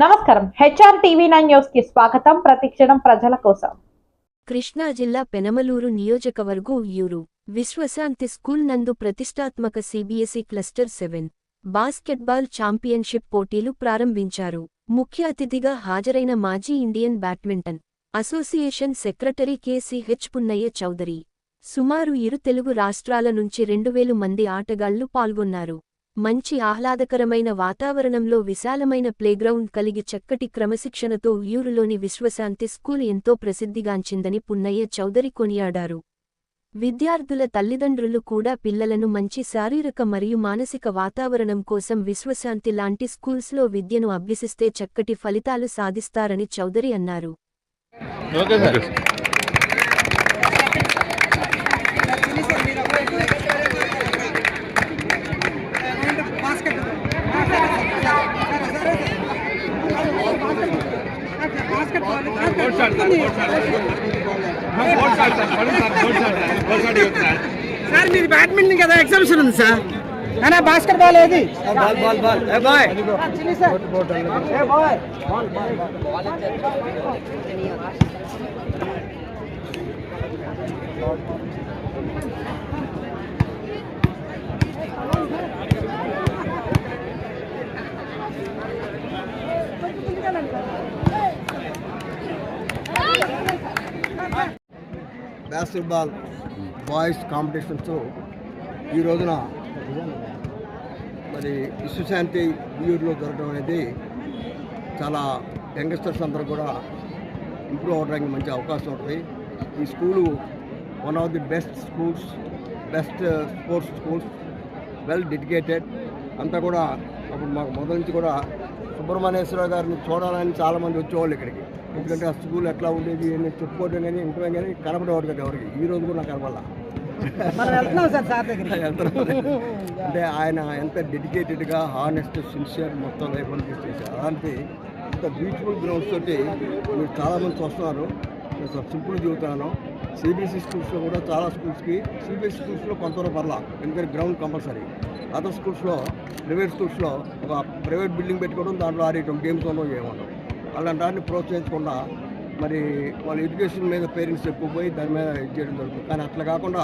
నమస్కారం. HR TV nine న్యూస్కి స్వాగతం. ప్రతిక్షణం ప్రజల కోసం. కృష్ణా జిల్లా పెనమలూరు నియోజకవర్గు యూరు. విశ్వశాంతి స్కూల్ నందు ప్రతిష్టాత్మక CBSE cluster seven basketball championship పోటీలు ప్రారంభించారు. ముఖ్య అతిథిగా హాజరైన మాజీ Indian badminton association secretary KCH Punnaiah Chowdary. సుమారు ఇరు తెలుగు రాష్ట్రాల నుంచి రెండువేలు మంది ఆటగాళ్ళు పాల్గొన్నారు. మంచి ఆహ్లాదకరమైన వాతావరణంలో విశాలమైన ప్లేగ్రౌండ్ కలిగి చక్కటి క్రమశిక్షణతో యూరులోని విశ్వశాంతి స్కూల్ ఎంతో ప్రసిద్ధిగాంచిందని పున్నయ్య చౌదరి కొనియాడారు. విద్యార్థుల తల్లిదండ్రులు కూడా పిల్లలను మంచి శారీరక మరియు మానసిక వాతావరణం కోసం విశ్వశాంతి లాంటి స్కూల్స్లో విద్యను అభ్యసిస్తే చక్కటి ఫలితాలు సాధిస్తారని చౌదరి అన్నారు. సార్ సార్ మీది బ్యాడ్మింటన్ కదా ఎగ్జామ్షన్ ఉంది సార్. కానీ బాస్కెట్ బాల్ ఏది? Ball ball ball a boy. చిన్ని sir a boy. Basketball boys competitions ఈ రోజున మరి విశ్వశాంతి ఊరిలో జరగడం అనేది చాలా యంగ్స్టర్స్ అందరూ కూడా ఇంప్రూవ్ అవడానికి మంచి అవకాశం ఉంటుంది. ఈ school one of the best schools best sports schools well dedicated అంతా కూడా అప్పుడు మాకు మొదటి నుంచి కూడా సుబ్రహ్మణ్యేశ్వర గారిని చూడాలని చాలామంది వచ్చేవాళ్ళు ఇక్కడికి. ఎందుకంటే ఆ స్కూల్ ఎట్లా ఉండేది అని చెప్పుకోవడం కానీ ఇంట్లో కానీ కనపడేవాడు కదా ఎవరికి. ఈ రోజు కూడా నాకు కనపడాల. అంటే ఆయన ఎంత డెడికేటెడ్గా హానెస్ట్ సిన్సియర్ మొత్తం లైఫ్ అని చేశారు. అలాంటి ఇంత బ్యూటిఫుల్ గ్రౌండ్స్ తోటి మీరు చాలామంది వస్తున్నారు సింపుల్ చెబుతున్నాను. సిబిఎస్ఈ స్కూల్స్లో కూడా చాలా స్కూల్స్కి సిబిఎస్ఈ స్కూల్స్లో కొంతవరకు పర్లా. ఎందుకంటే గ్రౌండ్ కంపల్సరీ అదర్ స్కూల్స్లో ప్రైవేట్ స్కూల్స్లో ఒక ప్రైవేట్ బిల్డింగ్ పెట్టుకోవడం దాంట్లో ఆడేయటం గేమ్స్ ఉండవు ఏమఉండవు అలాంటి దాన్ని ప్రోత్సహించకుండా మరి వాళ్ళ ఎడ్యుకేషన్ మీద పేరెంట్స్ ఎక్కువ పోయి దాని మీద ఇది చేయడం జరుగుతుంది. కానీ అట్లా కాకుండా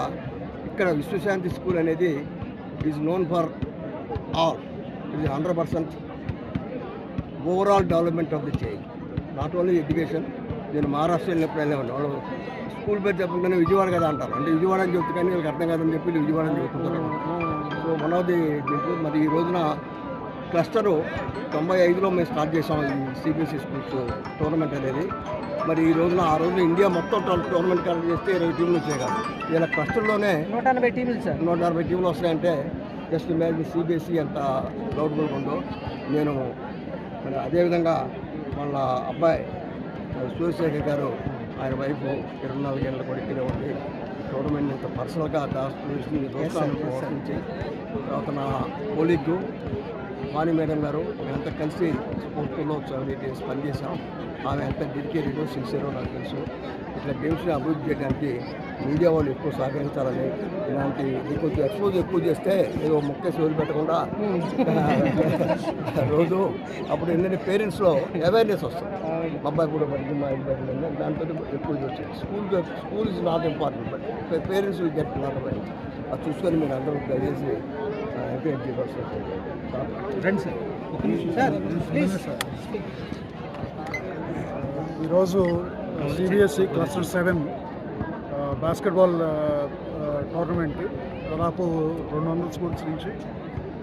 ఇక్కడ విశ్వశాంతి స్కూల్ అనేది ఈజ్ నోన్ ఫర్ ఆల్ ఇది hundred percent overall development of the child not only education నేను మహారాష్ట్ర వెళ్ళినప్పుడు వెళ్ళేవాడిని వాళ్ళు స్కూల్ పేరు చెప్పకుండానే విజయవాడ కదా అంటారు. అంటే విజయవాడ అని చెప్తే కానీ వీళ్ళకి అర్థం కాదని చెప్పి విజయవాడ అని చెప్తుంటారు. సో వన్ ఆఫ్ ది మరి ఈ రోజున క్లస్టరు తొంభై ఐదులో మేము స్టార్ట్ చేసాం ఈ సిబిఎస్ఈ స్కూల్స్ టోర్నమెంట్ అనేది. మరి ఈ రోజున ఆ రోజున ఇండియా మొత్తం టోర్- టోర్నమెంట్ కండక్ట్ చేస్తే ఇరవై టీంలు వచ్చాయి కదా. ఇలా క్లస్టర్లోనే నూట ఎనభై టీములు సార్. నూట అరవై టీంలు వస్తాయంటే జస్ట్ ఇమాజిన్ సిబిఎస్ఈ ఎంత ప్రౌడ్ఫుల్గా ఉందో. నేను మరి అదేవిధంగా వాళ్ళ అబ్బాయి సూర్యశేఖర్ గారు ఆయన వైఫ్ ఇరవై నాలుగు ఏళ్ళ కొడుకునే ఉండి టోర్నమెంట్ ఇంత పర్సనల్గా దోస్తాను ప్రోత్సహించి తర్వాత నా కోలీగ్ వాణి మేడం గారు మేమంతా కలిసి స్పోర్ట్స్లో డేస్ పనిచేసాం ఆమె ఎంత డెడికేటెడ్ సిన్సియరో నాకు తెలుసు. ఇట్లా గేమ్స్ని అభివృద్ధి చేయడానికి మీడియా వాళ్ళు ఎక్కువ సహకరించాలని ఇలాంటి కొంచెం ఎక్స్పోజ్ ఎక్కువ చేస్తే ఏదో మొక్కేసి వదిలిపెట్టకుండా రోజు అప్పుడు ఏంటంటే పేరెంట్స్లో అవేర్నెస్ వస్తుంది. అబ్బాయి కూడా పడింది మా ఇంటి పడింది దాంతో ఎక్కువ వచ్చింది school school is not important but parents will get not about అది చూసుకొని మీరు అందరూ దయచేసి చేయవలసి ప్లీజ్. ఈరోజు CBSE cluster seven basketball tournament దాదాపు రెండు వందల స్కూల్స్ నుంచి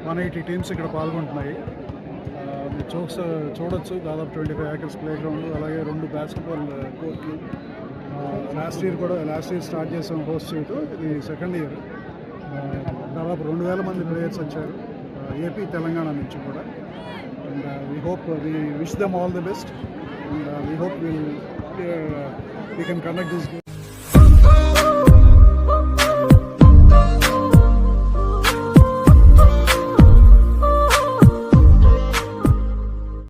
వన్ ఎయిటీ టీమ్స్ ఇక్కడ పాల్గొంటున్నాయి. చూస చూడొచ్చు. దాదాపు twenty five acres play ground అలాగే రెండు బాస్కెట్బాల్ కోర్ట్లు లాస్ట్ ఇయర్ కూడా లాస్ట్ ఇయర్ స్టార్ట్ చేసాం హోస్ట్ చేయటం. ఇది సెకండ్ ఇయర్. దాదాపు రెండు వేల మంది ప్లేయర్స్ వచ్చారు. ఏపీ తెలంగాణ నుంచి కూడా. And we hope we wish them all the best and uh, we hope hope we can conduct this